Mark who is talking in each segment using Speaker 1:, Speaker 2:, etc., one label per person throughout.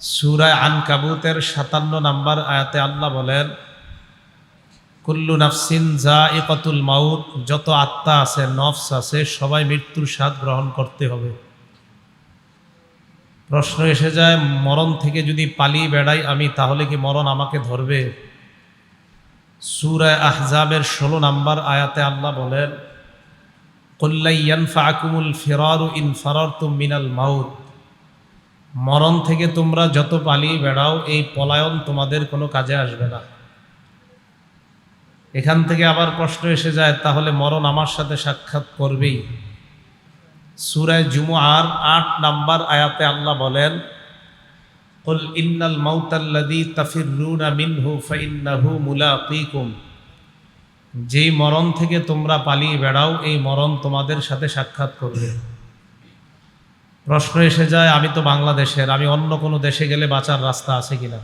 Speaker 1: সুরায় আন কাবুতের সাতান্ন নাম্বার আয়াতে আল্লাহ বলেন, কুল্লু নাফসিন যা ইকতুল মাউত যত আত্মা আছে, নফস আছে, সবাই মৃত্যুর স্বাদ গ্রহণ করতে হবে। প্রশ্ন এসে যায়, মরণ থেকে যদি পালিয়ে বেড়াই আমি, তাহলে কি মরণ আমাকে ধরবে? সুরায় আহজাবের ষোলো নাম্বার আয়াতে আল্লাহ বলেন কল্লাইয়ান ফাকুমুল ফেরারু ইন ফারারতুম মিনাল মাউত মরণ থেকে তোমরা যত পালিয়ে বেড়াও এই পলায়ন তোমাদের কোনো কাজে আসবে না এখান থেকে আবার প্রশ্ন এসে যায় তাহলে মরণ আমার সাথে সাক্ষাৎ করবেই সুরায় জুমুআর আট নাম্বার আয়াতে আল্লাহ বলেন قل إن الموت الذي تفرون منه فإنه ملاقيكم যেই মরণ থেকে তোমরা পালিয়ে বেড়াও এই মরণ তোমাদের সাথে সাক্ষাৎ করবে প্রশ্ন এসে যায়, আমি তো বাংলাদেশের, আমি অন্য কোনো দেশে গেলে বাঁচার রাস্তা আছে কিনা?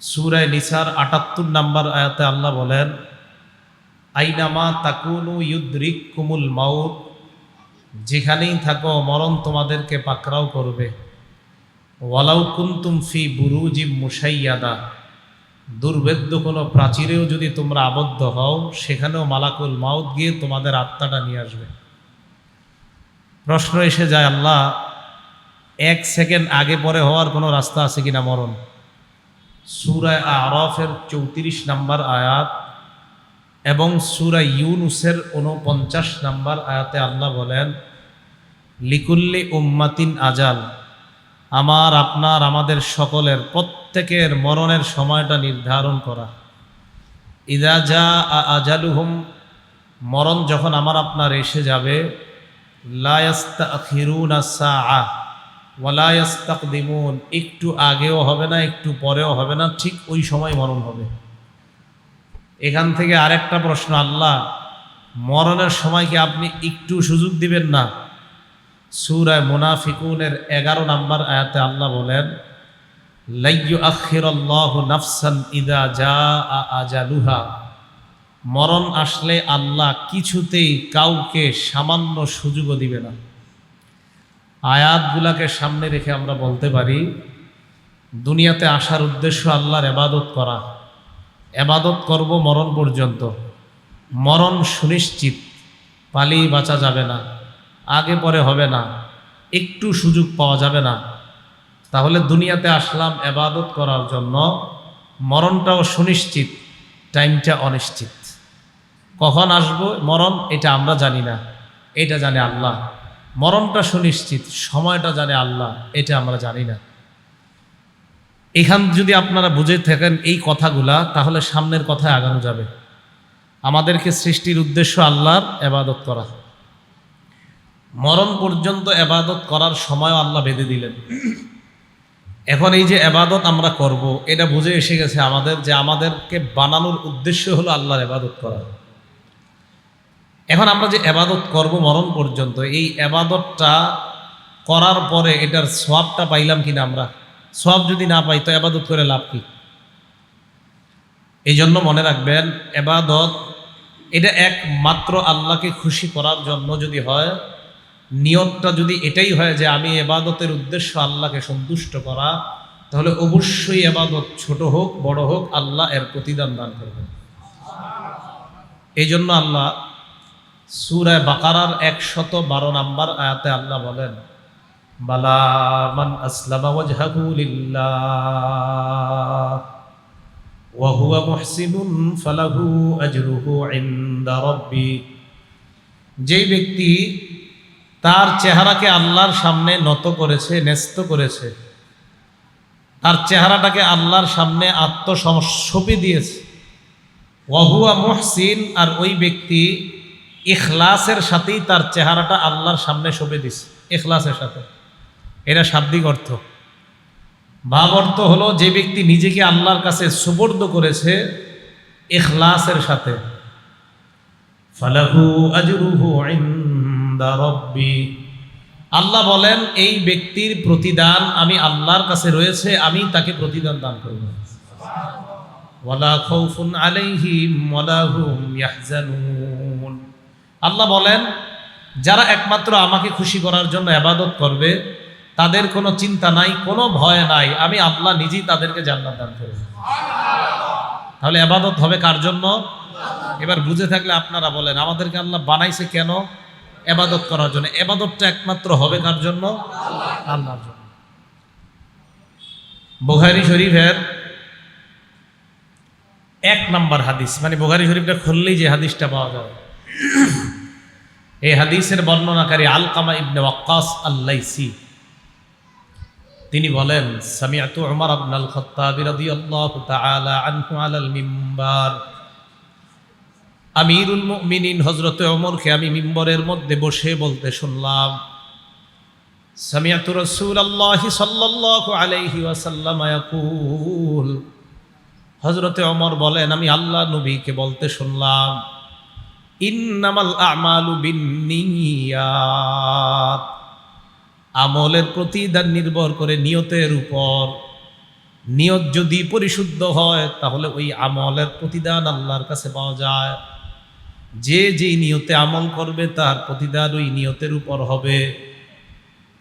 Speaker 1: সুরায় নিসার আটাত্তর নাম্বার আয়াতে আল্লাহ বলেন, আইনামা তাকুনু ইউদ্রিক কুমুল মাউত, যেখানেই থাকো মরণ তোমাদেরকে পাকড়াও করবে। ওয়ালাউ কুন্তুম ফি বুরুজি মুসাইয়াদা দুর্ভেদ্য কোনো প্রাচীরেও যদি তোমরা আবদ্ধ হও, সেখানেও মালাকুল মাউত গিয়ে তোমাদের আত্মাটা নিয়ে আসবে। প্রশ্ন এসে যায়, আল্লাহ, এক সেকেন্ড আগে পরে হওয়ার কোনো রাস্তা আছে কিনা মরণ? সুরায় আরফের চৌত্রিশ নাম্বার আয়াত এবং সুরা ইউনুসের উনপঞ্চাশ নাম্বার আয়াতে আল্লাহ বলেন, লিকুল্লি উম্মাতিন আজাল, আমার, আপনার, আমাদের সকলের প্রত্যেকের মরণের সময়টা নির্ধারণ করা। ইদা যা আজালুহুম, মরণ যখন আমার আপনার এসে যাবে দিমুন একটু আগেও হবে না, একটু পরেও হবে না, ঠিক ওই সময় মরণ হবে। এখান থেকে আরেকটা প্রশ্ন, আল্লাহ, মরণের সময় কি আপনি একটু সুযোগ দিবেন না? সুরায় মুনাফিকুনের এগারো নাম্বার আয়াতে আল্লাহ বলেন লাইয়ু আখিরাল্লাহ নাফসান ইদা যা আজালুহা। মরণ আসলে আল্লাহ কিছুতেই কাউকে সামান্য সুযোগও দিবে না। আয়াতগুলাকে সামনে রেখে আমরা বলতে পারি, দুনিয়াতে আসার উদ্দেশ্য আল্লাহর এবাদত করা। এবাদত করব মরণ পর্যন্ত। মরণ সুনিশ্চিত পালিয়ে বাঁচা যাবে না, আগে পরে হবে না, একটু সুযোগ পাওয়া যাবে না। তাহলে দুনিয়াতে আসলাম এবাদত করার জন্য মরণটাও সুনিশ্চিত, টাইমটা অনিশ্চিত। কখন আসব? মরণ, এটা আমরা জানি না। এটা জানে আল্লাহ। মরণটা সুনিশ্চিত, সময়টা জানে আল্লাহ, এটা আমরা জানি না। এখান যদি আপনারা বুঝে থাকেন এই কথাগুলা, তাহলে সামনের কথায় আগানো যাবে। আমাদেরকে সৃষ্টির উদ্দেশ্য আল্লাহর এবাদত করা। মরণ পর্যন্ত এবাদত করার সময়ও আল্লাহ বেঁধে দিলেন। এখন এই যে এবাদত আমরা করব, এটা বুঝে এসে গেছে আমাদের যে আমাদেরকে বানানোর উদ্দেশ্য হলো আল্লাহর এবাদত করা। এখন আমরা যে এবাদত করব মরণ পর্যন্ত, এই এবাদতটা করার পরে এটার সোয়াবটা পাইলাম কিনা আমরা? সোয়াব যদি না পাই, তো এবাদত করে লাভ কি? এই জন্য মনে রাখবেন, এবাদত এটা একমাত্র আল্লাহকে খুশি করার জন্য যদি হয়, নিয়তটা যদি এটাই হয় যে আমি এবাদতের উদ্দেশ্য আল্লাহকে সন্তুষ্ট করা, তাহলে অবশ্যই এবাদত ছোট হোক, বড় হোক, আল্লাহ এর প্রতিদান দান করবেন। এই জন্য আল্লাহ সুরায় বাকারার একশত বারো নাম্বার আয়াতে আল্লাহ বলেন, বালা মান আসলামা ওয়াজহাহু লিল্লাহ, ওয়া হুয়া মুহসিনুন ফালাহু আজরুহু ইনদা রাব্বি। যেই ব্যক্তি তার চেহারাকে আল্লাহর সামনে নত করেছে, ন্যস্ত করেছে, তার চেহারাটাকে আল্লাহর সামনে আত্মসমর্পি দিয়েছে ওয়াহুয়া মুহসিন, আর ওই ব্যক্তি ইখলাসের সাথেই তার চেহারাটা আল্লাহর সামনে শোভে দিছে ইখলাসের সাথে। এটা শাব্দিক অর্থ। ভাব অর্থ হলো যে ব্যক্তি নিজেকে আল্লাহর কাছে সুবর্দ করেছে ইখলাসের সাথে। ফালাহু আজরুহু ইনদা রাব্বি। আল্লাহ বলেন এই ব্যক্তির প্রতিদান আমি আল্লাহর কাছে রয়েছে আমি তাকে প্রতিদান দান করব। ওয়ালা খাউফুন আলাইহিম ওয়ালা হুম ইয়াহজানুন। আল্লাহ বলেন, যারা একমাত্র আমাকে খুশি করার জন্য আবাদত করবে, তাদের কোনো চিন্তা নাই, কোনো ভয় নাই, আমি আল্লাহ নিজেই তাদেরকে জান্নাত দান করব। তাহলে এবাদত হবে কার জন্য? এবার বুঝে থাকলে আপনারা বলেন, আমাদেরকে আল্লাহ বানাইছে কেন এবাদত করার জন্য? এবাদতটা একমাত্র হবে কার জন্য? আল্লাহর জন্য। বুখারি শরীফের এক নাম্বার হাদিস মানে বুখারি শরীফটা খুললেই যে হাদিসটা পাওয়া যাবে এই হাদিসের বর্ণনাকারী আলকামা ইবনে ওয়াক্কাস আল্লাইসি। তিনি বলেন, সামিআতু উমর ইবনে আল খাত্তাব রাদিয়াল্লাহু তাআলা আনহু আলাল মিম্বার। আমিরুল মুমিনিন হযরত ওমরকে আমি মিম্বরের মধ্যে বসে বলতে শুনলাম, সামিআতু রাসূলুল্লাহি সাল্লাল্লাহু আলাইহি ওয়াসাল্লাম ইয়াকুল। হযরতে ওমর বলেন, আমি আল্লাহ নবীকে বলতে শুনলাম। ইন্নামাল আমালু বিন্নিয়াত। আমলের প্রতিদান নির্ভর করে নিয়তের উপর। নিয়ত যদি পরিশুদ্ধ হয়, তাহলে ওই আমলের প্রতিদান আল্লাহর কাছে পাওয়া যায়। যে যেই নিয়তে আমল করবে, তার প্রতিদান ওই নিয়তের উপর হবে।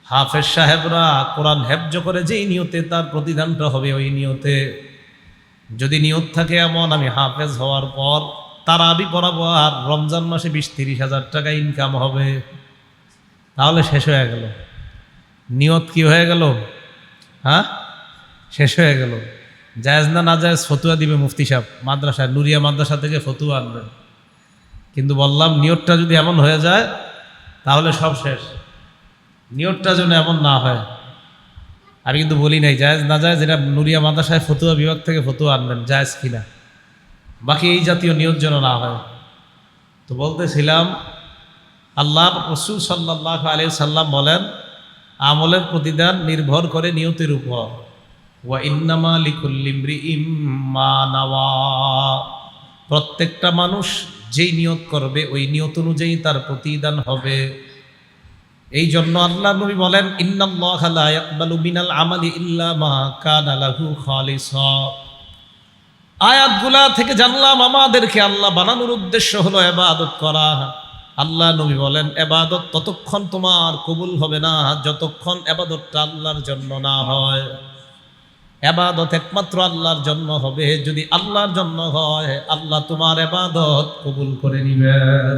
Speaker 1: হাফেজ সাহেবরা কোরআন হেফজ করে যেই নিয়তে, তার প্রতিদানটা হবে ওই নিয়তে। যদি নিয়ত থাকে এমন, আমি হাফেজ হওয়ার পর তারাবি পড়াবো আর রমজান মাসে বিশ তিরিশ হাজার টাকা ইনকাম হবে। তাহলে শেষ হয়ে গেল। নিয়ত কি হয়ে গেল? হ্যাঁ? শেষ হয়ে গেল। জায়েজ না না জায়েজ ফতুয়া দিবে মুফতি সাহেব। মাদ্রাসা নুরিয়া মাদ্রাসা থেকে ফতুয়া আনবেন কিন্তু বললাম, নিয়তটা যদি এমন হয়ে যায়, তাহলে সব শেষ। নিয়তটা যেন এমন না হয়। আমি কিন্তু বলি নাই, জায়েজ না জায়েজ এটা নুরিয়া মাদ্রাসায় ফতুয়া বিভাগ থেকে ফতুয়া আনবেন, জায়েজ কিনা। বাকি এই জাতীয় নিয়ত যেন না হয়। তো বলতেছিলাম আল্লাহ রসুল সাল্লাহ আলি সাল্লাম বলেন, আমলের প্রতিদান নির্ভর করে নিয়তের উপর। ওয়া প্রত্যেকটা মানুষ যেই নিয়ত করবে, ওই নিয়ত অনুযায়ী তার প্রতিদান হবে। এই জন্য আল্লাহ নবী বলেন, ইন্নাল্লাহ লা ইয়াকবালু মিনাল আমালি ইল্লা মা কানা লাহু খালিসা। আয়াতগুলা থেকে জানলাম আমাদেরকে আল্লাহ বানানোর উদ্দেশ্য হলো এবাদত করা। আল্লাহ নবী বলেন, এবাদত ততক্ষণ তোমার কবুল হবে না, যতক্ষণ এবাদতটা আল্লাহর জন্য না হয়। এবাদত একমাত্র আল্লাহর জন্য হবে। যদি আল্লাহর জন্য হয়, আল্লাহ তোমার এবাদত কবুল করে নিবেন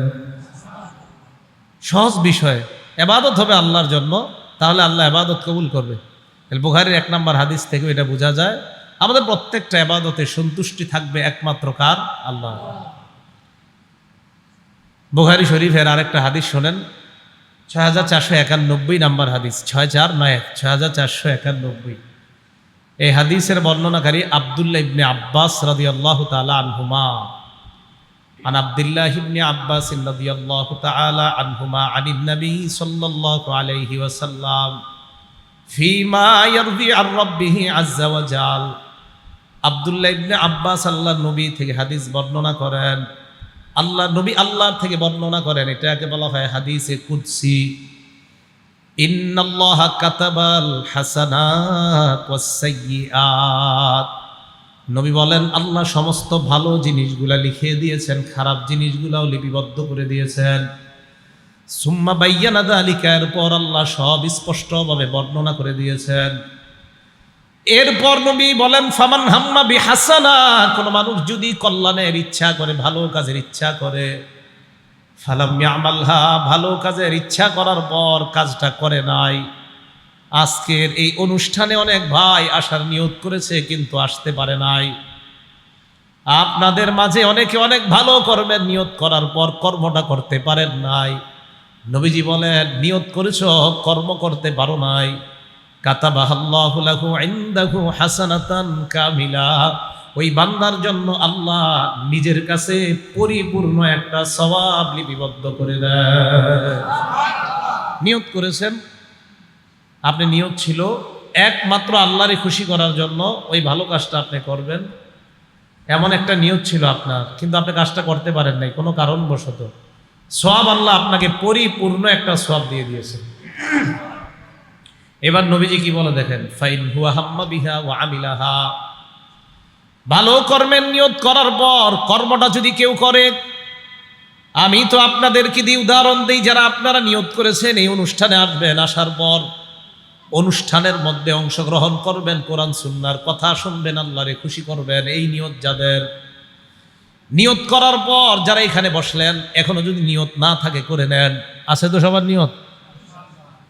Speaker 1: সহজ বিষয়। এবাদত হবে আল্লাহর জন্য, তাহলে আল্লাহ এবাদত কবুল করবে। বুখারির এক নম্বর হাদিস থেকে এটা বোঝা যায়। আমাদের প্রত্যেকটা এবাদতে সন্তুষ্টি থাকবে একমাত্র কার আল্লাহ বুখারি শরীফের আরেকটা হাদিস শোনেন ছয় হাজার চারশো একানব্বই নাম্বার হাদিস ছয় চার নয় এক ছয় হাজার চারশো একানব্বই এই হাদিসের বর্ণনাকারী আবদুল্লাহ ইবনে আব্বাস রাদি আল্লাহ তালা আনহুমা عن عبد الله بن عباس رضي الله تعالى عنهما عن النبي صلى الله عليه وسلم فيما يرضي عن ربه عز وجل আবদুল্লাহ ইবনে আব্বাস আল্লাহ নবী থেকে হাদিস বর্ণনা করেন। আল্লাহ নবী আল্লাহর থেকে বর্ণনা করেন। এটাকে বলা হয় হাদিসে কুদসি। ইন্নাল্লাহ কাতাবাল হাসানাত ওয়াস সাইয়্যাত। নবী বলেন, আল্লাহ সমস্ত ভালো জিনিসগুলা লিখে দিয়েছেন, খারাপ জিনিসগুলাও লিপিবদ্ধ করে দিয়েছেন। সুম্মা বাইয়ানা দালিকার পর আল্লাহ সব স্পষ্টভাবে বর্ণনা করে দিয়েছেন। এরপর নবী বলেন, ফামান হাম্মা বি হাসানা কোন মানুষ যদি কল্যাণের ইচ্ছা করে, ভালো কাজের ইচ্ছা করে, ফালাম ইয়ামালহা ভালো কাজের ইচ্ছা করার পর কাজটা করে নাই। আজকের এই অনুষ্ঠানে অনেক ভাই আসার নিয়ত করেছে, কিন্তু আসতে পারে নাই। আপনাদের মাঝে অনেকে অনেক ভালো কর্মের নিয়ত করার পর কর্মটা করতে পারেন নাই। নবীজি বলেন, নিয়ত করেছ, কর্ম করতে পারো নাই। কাতাবাহাল্লাহু ইনদাহু হাসানাতান কামিলা। ওই বান্দার জন্য আল্লাহ নিজের কাছে পরিপূর্ণ একটা সওয়াব লিপিবদ্ধ করে দেয় নিয়ত করেছেন। আপনি নিয়ত ছিল একমাত্র আল্লাহরই খুশি করার জন্য ওই ভালো কাজটা আপনি করবেন। এমন একটা নিয়ত ছিল আপনার, কিন্তু আপনি কাজটা করতে পারেন নাই, কোনো কারণবশত। সব আল্লাহ আপনাকে পরিপূর্ণ একটা সব দিয়ে দিয়েছে। এবার নবীজি কি বলে দেখেন? ফাইন হুয়া হাম্মা বিহা ও আমিলাহা। ভালো কর্মের নিয়ত করার পর কর্মটা যদি কেউ করে, আমি তো আপনাদেরকে দিয়ে উদাহরণ দিই, যারা আপনারা নিয়ত করেছেন এই অনুষ্ঠানে আসবেন, আসার পর অনুষ্ঠানের মধ্যে অংশগ্রহণ করবেন, কোরআন, সুন্নার কথা শুনবেন, আল্লাহরে খুশি করবেন, এই নিয়ত যাদের। নিয়ত করার পর যারা এখানে বসলেন, এখনও যদি নিয়ত না থাকে করে নেন, আছে তো সবার নিয়ত?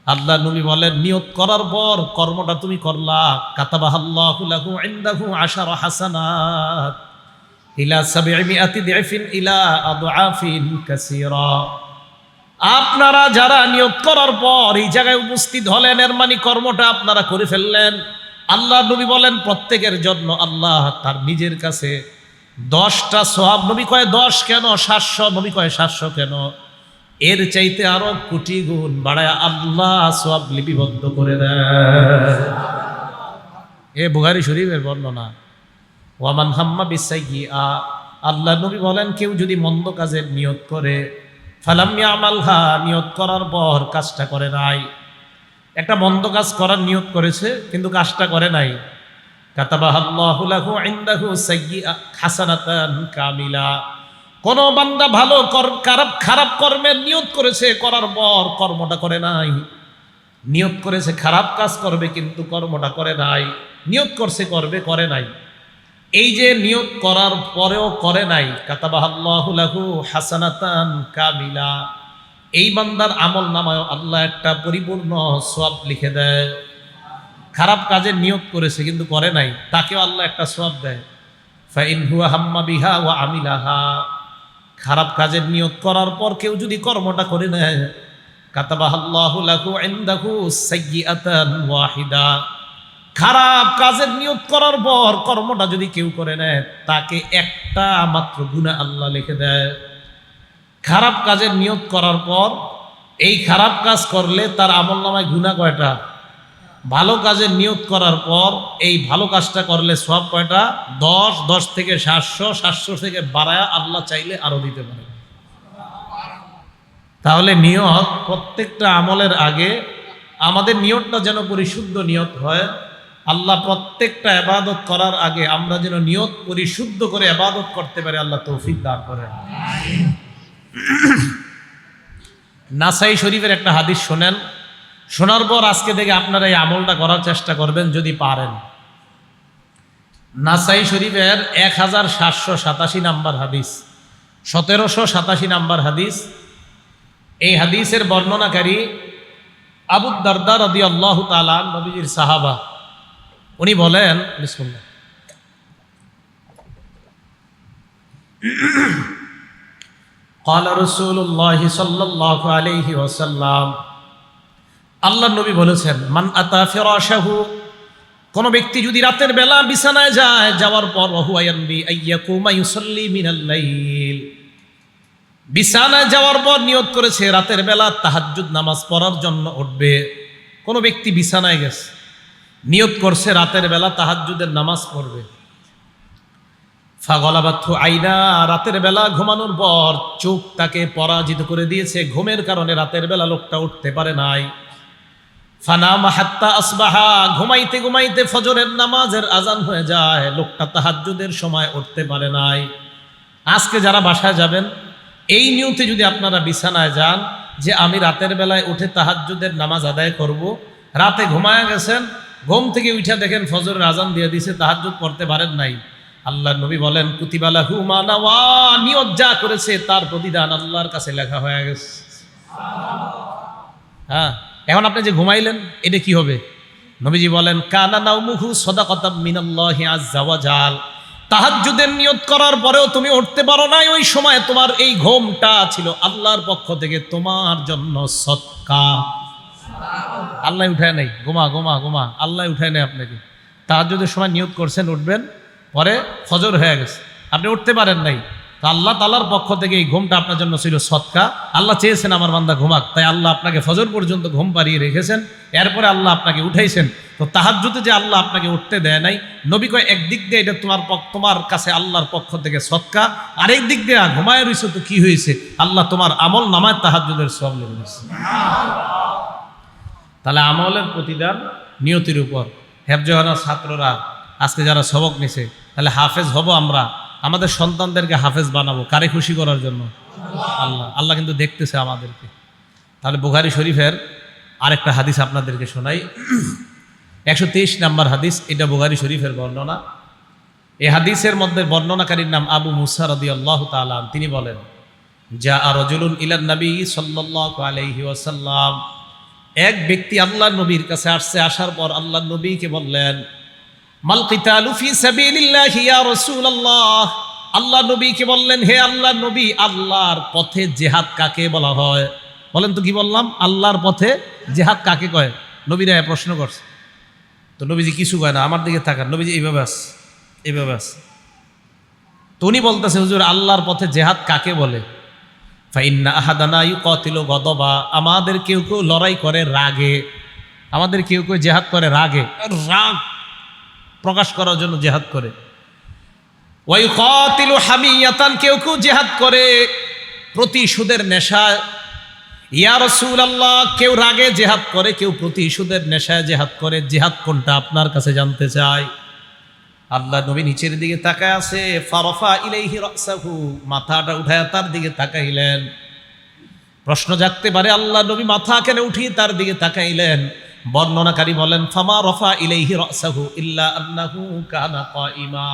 Speaker 1: আল্লাহ নবী বলেন, নিয়ত করার পর কর্মটা তুমি করলা। কাতাবাহাল্লাহু লাহু ইনদাহু আশারা হাসানাত। ইলা সাবিমিআতি দিফিন ইলা আদআফিন কাসীরা। আপনারা যারা নিয়ত করার পর এই জায়গায় উপস্থিত হলেন, এর মানে কর্মটা আপনারা করে ফেললেন। আল্লাহ নবী বলেন, প্রত্যেকের জন্য আল্লাহ তার নিজের কাছে দশটা সোহাব নবী কয় দশ কেন? সাতশো। নবী কয় সাতশো কেন? এর চাইতে আরও কোটি গুণ বাড়ায় আল্লাহ সব লিপিবদ্ধ করে দেয়। এ বুহারি শরীফের বর্ণনা। ওয়ামান হাম্মা বিসাইয়ি আ আল্লাহ নবী বলেন, কেউ যদি মন্দ কাজের নিয়ত করে ফালামিয়া আমালহা নিয়ত করার পর কাজটা করে নাই। একটা মন্দ কাজ করার নিয়ত করেছে, কিন্তু কাজটা করে নাই। কাতাবাহাল্লাহু লাহু ইনদাহু সাইয়্যিআ হাসানাতান কামিলা। কোন বান্দা ভালো খারাপ খারাপ কর্মের নিয়ত করেছে, করার পর কর্মটা করে নাই। নিয়ত করেছে, খারাপ কাজ করবে, কিন্তু কর্মটা করে নাই। নিয়ত করছে, করবে, করে নাই। এই যে নিয়ত করার পরেও করে নাই, কাতাবাহাল্লাহু লাহু হাসানাতান কামিলা। এই বান্দার আমল নামায় আল্লাহ একটা পরিপূর্ণ সব লিখে দেয়। খারাপ কাজের নিয়ত করেছে, কিন্তু করে নাই। তাকেও আল্লাহ একটা সব দেয়। ফাইন হুয়া হাম্মা বিহা ও আমিলাহা। খারাপ কাজের নিয়োগ করার পর কেউ যদি কর্মটা করে নেয় খারাপ কাজের নিয়ত করার পর কর্মটা যদি কেউ করে নেয়, তাকে একটা মাত্র গুণা আল্লাহ লিখে দেয়। খারাপ কাজের নিয়ত করার পর এই খারাপ কাজ করলে তার আমল নামায় গুণা কয়টা? ভালো কাজের নিয়ত করার পর এই ভালো কাজটা করলে সব কয়টা? দশ দশ থেকে সাতশো সাতশো থেকে বাড়ায় আল্লাহ চাইলে আরও দিতে পারে। তাহলে নিয়ত প্রত্যেকটা আমলের আগে আমাদের নিয়তটা যেন পরিশুদ্ধ নিয়ত হয়। আল্লাহ প্রত্যেকটা আবাদত করার আগে আমরা যেন নিয়ত পরিশুদ্ধ করে আবাদত করতে পারি আল্লাহ তৌফিক দান করেন। নাসাই শরীফের একটা হাদিস শোনেন। শোনার পর আজকে থেকে আপনারা এই আমলটা করার চেষ্টা করবেন যদি পারেন নাসাই শরীফের এক হাজার সাতশো সাতাশি নাম্বার হাদিস সতেরোশো সাতাশি নাম্বার হাদিস এই হাদিসের বর্ণনাকারী আবু দারদার আদি আল্লাহ তালা নবীজির সাহাবা উনি বলেন বিসমুল্লাহ قال رسول الله صلى الله عليه وسلم আল্লাহ নবী বলেছেন, মান আতা ফিরাশাহু কোন ব্যক্তি যদি রাতের বেলা বিছানায় যায়, যাওয়ার পর ওহুয়ায়ানবি আইয়াকুমা মিনাল লাইল। বিছানায় যাওয়ার পর নিয়ত করেছে, রাতের বেলা তাহাজ্জুদ নামাজ পড়ার জন্য উঠবে। কোন ব্যক্তি বিছানায় গেছে, নিয়ত করছে রাতের বেলা তাহাজ্জুদের নামাজ পড়বে। ফাগলাবাথু আইনা, রাতের বেলা ঘুমানোর পর চোখ তাকে পরাজিত করে দিয়েছে। ঘুমের কারণে রাতের বেলা লোকটা উঠতে পারে নাই। ফানামা হাত্তা আসবাহা, ঘুমাইতে ঘুমাইতে ফজরের নামাজের আজান হয়ে যায়। লোকটা তাহাজ্জুদের সময় উঠতে পারে নাই। আজকে যারা বাসায় যাবেন, এই নিয়তে যদি আপনারা বিছানায় যান, যে আমি রাতের বেলায় উঠে তাহাজ্জুদের নামাজ আদায় করব, রাতে ঘুমায়া গেছেন, ঘুম থেকে উঠে দেখেন ফজরের আজান দিয়ে দিছে, তাহাজ্জুদ পড়তে পারেন নাই। আল্লাহ নবী বলেন কুতিবালা হুমানাওয়া নিয়ত যা করেছে তার প্রতিদান আল্লাহর কাছে লেখা হয়ে গেছে। হ্যাঁ। এখন আপনি যে ঘুমাইলেন, এটা কি হবে? নবীজি বলেন, কানা নাউমুহু সদাকতাম মিনাল্লাহি আজ্জা ওয়া জাল। তাহাজ্জুদের নিয়ত করার পরেও তুমি উঠতে পারো নাই, ওই সময় তোমার এই ঘুমটা ছিল আল্লাহর পক্ষ থেকে তোমার জন্য সৎকা। আল্লাহ উঠায় নাই। ঘুমা ঘুমা ঘুমা। আল্লাহ উঠায় নাই আপনাকে। তাহাজ্জুদের সময় নিয়ত করছেন, উঠবেন, পরে ফজর হয়ে গেছে। আপনি উঠতে পারেন নাই। আল্লাহ তালার পক্ষ থেকে এই ঘুমটা আপনার জন্য ছিল সৎকা। আল্লাহ চেয়েছেন আমার বান্দা ঘুমাক। তাই আল্লাহ আপনাকে ফজর পর্যন্ত ঘুম পাড়িয়ে রেখেছেন। এরপরে আল্লাহ আপনাকে উঠাইছেন। তো তাহাজ্জুতে যে আল্লাহ আপনাকে উঠতে দেয় নাই, নবী কয়, একদিক দিয়ে এটা তোমার তোমার কাছে আল্লাহর পক্ষ থেকে সৎকা। আরেক দিক দিয়ে ঘুমায় রয়েছে তো কি হয়েছে? আল্লাহ তোমার আমল নামায় তাহাজ্জুদের সব লেগেছে তাহলে আমলের প্রতিদান নিয়তির উপর। হেফজহানার ছাত্ররা আজকে যারা সবক নিছে, তাহলে হাফেজ হব আমরা। আমাদের সন্তানদেরকে হাফেজ বানাবো, কারে খুশি করার জন্য? আল্লাহ। আল্লাহ কিন্তু দেখতেছে আমাদেরকে। তাহলে বুখারি শরীফের আরেকটা হাদিস আপনাদেরকে শোনাই। একশো তেইশ নাম্বার হাদিস, এটা বুগারি শরীফের বর্ণনা। এই হাদিসের মধ্যে বর্ণনাকারীর নাম আবু মুসা রদি আল্লাহ তালাম তিনি বলেন যা আর রজুলুন ইলান নবী সাল্লাল্লাহু আলাইহি ওয়াসাল্লাম। এক ব্যক্তি আল্লাহ নবীর কাছে আসছে, আসার পর আল্লাহ নবীকে বললেন মাল কিতালু ফি সাবিলিল্লাহি ইয়া রাসূলুল্লাহ। আল্লাহ নবীকে বললেন, হে আল্লাহ নবী, আল্লাহর পথে জেহাদ কাকে বলা হয়? বলেন তো কি বললাম? আল্লাহর পথে জেহাদ কাকে কয়? নবীরা প্রশ্ন করছে। তো নবীজি কিছু কয় না, আমার দিকে থাকার নবীজি এইভাবে আস এইভাবে আস তো উনি বলতেছে, হুজুর, আল্লাহর পথে জেহাদ কাকে বলে? ফাইন্না আহাদানা ইউ কতিল গদবা। আমাদের কেউ কেউ লড়াই করে রাগে। আমাদের কেউ কেউ জেহাদ করে রাগে। রাগ প্রকাশ করার জন্য জেহাদ করে। কতিল হামিয়াতান, কেউ কেউ জেহাদ করে প্রতিশোধের নেশায়। ইয়া রসুল আল্লাহ কেউ রাগে জেহাদ করে, কেউ প্রতিশোধের নেশায় জেহাদ করে। জেহাদ কোনটা আপনার কাছে জানতে চায় আল্লাহ নবী নিচের দিকে তাকায় আছে, ফারফা ইলাইহি রাসাহু মাথাটা উঠায় তার দিকে তাকাইলেন। প্রশ্ন জাগতে পারে, আল্লাহ নবী মাথা কেন উঠিয়ে তার দিকে তাকাইলেন? বর্ণনাকারী বলেন, ফামা রফা ইলাইহি রাসাহু ইল্লা আন্নাহু কানা কাইমা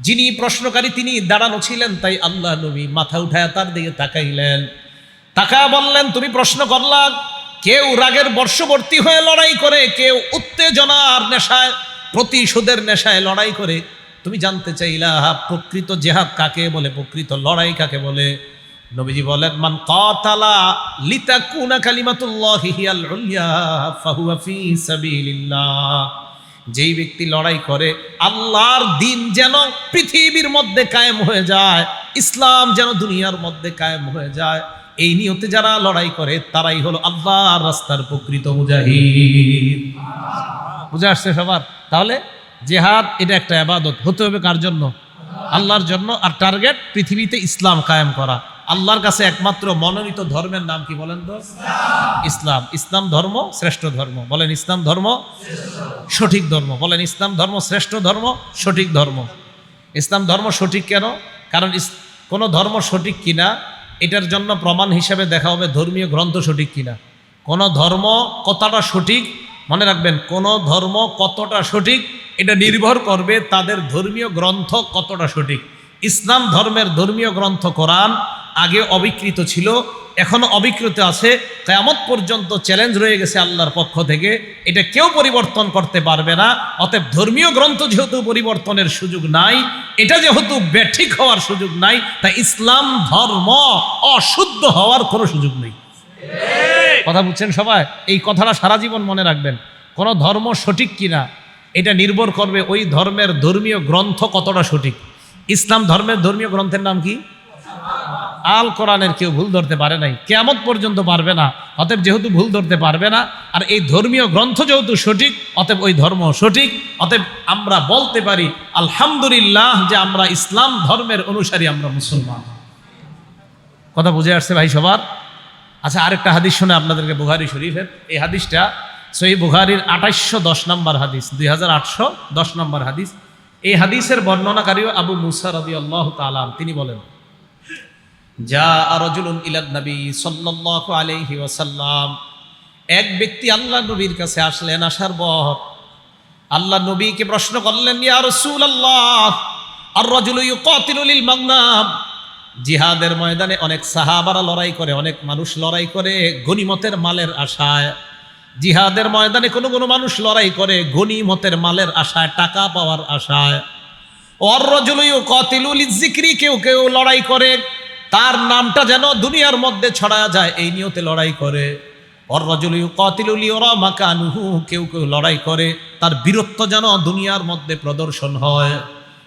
Speaker 1: যিনি প্রশ্নকারী, তিনি দাঁড়ানো ছিলেন, তাই আল্লাহ নবী মাথা উঠায় তার দিকে তাকাইলেন। তাকা বললেন, তুমি প্রশ্ন করলা, কেউ রাগের বর্ষবর্তী হয়ে লড়াই করে, কেউ উত্তেজনার নেশায়, প্রতিশোধের নেশায় লড়াই করে? তুমি জানতে চাইলা, প্রকৃত জেহাদ কাকে বলে, প্রকৃত লড়াই কাকে বলে? নবীজি বলেন, মান কাতালা লিতাকুনা কালিমাতুল্লাহি হিয়াল উলিয়া ফাহুয়া ফি সাবিলিল্লাহ। যেই ব্যক্তি লড়াই করে, আল্লাহর দিন যেন পৃথিবীর মধ্যে কায়েম হয়ে যায়, ইসলাম যেন দুনিয়ার মধ্যে কায়েম হয়ে যায়, এই নিয়তে যারা লড়াই করে, তারাই হলো আল্লাহর রাস্তার প্রকৃত মুজাহিদ। বুঝে আসছে সবার? তাহলে জেহাদ এটা একটা আবাদত, হতে হবে কার জন্য? আল্লাহর জন্য আর টার্গেট পৃথিবীতে ইসলাম কায়েম করা। আল্লাহর কাছে একমাত্র মনোনীত ধর্মের নাম কি বলেন তো? ইসলাম। ইসলাম ধর্ম, শ্রেষ্ঠ ধর্ম। বলেন ইসলাম ধর্ম, সঠিক ধর্ম। বলেন ইসলাম ধর্ম, শ্রেষ্ঠ ধর্ম, সঠিক ধর্ম। ইসলাম ধর্ম সঠিক কেন? কারণ কোনো ধর্ম সঠিক কিনা, এটার জন্য প্রমাণ হিসেবে দেখা হবে ধর্মীয় গ্রন্থ সঠিক কিনা। কোনো ধর্ম কতটা সঠিক? মনে রাখবেন, কোন ধর্ম কতটা সঠিক, এটা নির্ভর করবে তাদের ধর্মীয় গ্রন্থ কতটা সঠিক। ইসলাম ধর্মের ধর্মীয় গ্রন্থ কোরআন আগে অবিকৃত ছিল, এখনও অবিকৃত আছে। কেয়ামত পর্যন্ত চ্যালেঞ্জ রয়ে গেছে আল্লাহর পক্ষ থেকে। এটা কেউ পরিবর্তন করতে পারবে না। অতএব ধর্মীয় গ্রন্থ যেহেতু পরিবর্তনের সুযোগ নাই, এটা যেহেতু ব্যাঠিক হওয়ার সুযোগ নাই তাই ইসলাম ধর্ম অশুদ্ধ হওয়ার কোনো সুযোগ নেই। কথা বুঝছেন সবাই? এই কথাটা সারা জীবন মনে রাখবেন। কোন ধর্ম সঠিক কিনা, এটা নির্ভর করবে ওই ধর্মের ধর্মীয় গ্রন্থ কতটা সঠিক। ইসলাম ধর্মের ধর্মীয় গ্রন্থের নাম কি? আল কোরআনের কেউ ভুল ধরতে পারে নাই। কেয়ামত পর্যন্ত পারবে না। অতএব যেহেতু ভুল ধরতে পারবে না, আর এই ধর্মীয় গ্রন্থ যেহেতু সঠিক, অতএব ওই ধর্ম সঠিক, অতএব আমরা বলতে পারি, আলহামদুলিল্লাহ যে আমরা ইসলাম ধর্মের অনুসারী আমরা মুসলমান। কথা বুঝে আসছে ভাই সবার? আচ্ছা আরেকটা হাদিস শুনে আপনাদেরকে বুখারি শরীফের। এই হাদিসটা সই বুখারির আঠাইশশো দশ নম্বর হাদিস, দুই হাজার আটশো দশ নম্বর হাদিস। এই হাদিসের বর্ণনাকারীও আবু মুসা রদি আল্লাহ তালাম তিনি বলেন যা আরজুলুন ইলাদ নবী সাল্লাল্লাহু আলাইহি ওয়াসাল্লাম। এক ব্যক্তি আল্লাহ নবীর কাছে আসলেন, আসার পর আল্লাহ নবীকে প্রশ্ন করলেন, ইয়া রাসূলুল্লাহ আর রাজুলু ইউকাতিলু লিল মাগনাম জিহাদের ময়দানে অনেক সাহাবারা লড়াই করে, অনেক মানুষ লড়াই করে গনিমতের মালের আশায়। জিহাদের ময়দানে কোনো কোনো মানুষ লড়াই করে গনিমতের মালের আশায়, টাকা পাওয়ার আশায়। অর রজুলু কতিলু জিক্রি? কেউ কেউ লড়াই করে। তার নামটা যেন দুনিয়ার মধ্যে ছড়ায় যায়, এই নিয়তে লড়াই করে। মাকানুহু, কেউ কেউ লড়াই করে। তার বীরত্ব যেন দুনিয়ার মধ্যে প্রদর্শন হয়।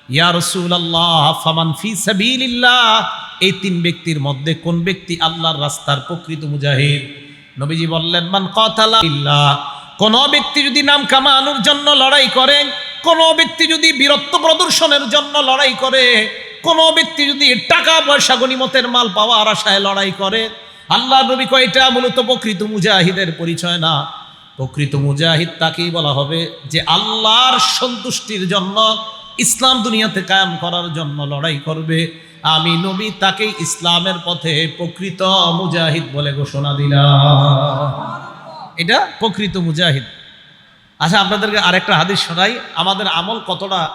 Speaker 1: ইয়া রাসূলুল্লাহ, ফামান ফি সাবিলিল্লাহ। এই তিন ব্যক্তির মধ্যে কোন ব্যক্তি আল্লাহর রাস্তার প্রকৃত মুজাহিদ? নবীজি বললেন, মান ইল্লাহ। কোন ব্যক্তি যদি নাম কামানোর জন্য লড়াই করে, কোন ব্যক্তি যদি বীরত্ব প্রদর্শনের জন্য লড়াই করে কোন ব্যক্তি যদি টাকা পয়সা গনিমতের মাল পাওয়ার আশায় লড়াই করে, আল্লাহ নবী কয়টা? মূলত প্রকৃত মুজাহিদের পরিচয় না। প্রকৃত মুজাহিদ তাকেই বলা হবে যে আল্লাহর সন্তুষ্টির জন্য ইসলাম দুনিয়াতে কায়েম করার জন্য লড়াই করবে। আমি নবী তাকেই ইসলামের পথে প্রকৃত মুজাহিদ বলে ঘোষণা দিলাম। এটা প্রকৃত মুজাহিদ। আচ্ছা আপনাদেরকে আরেকটা হাদিস শোনাই। আমাদের আমল কতটা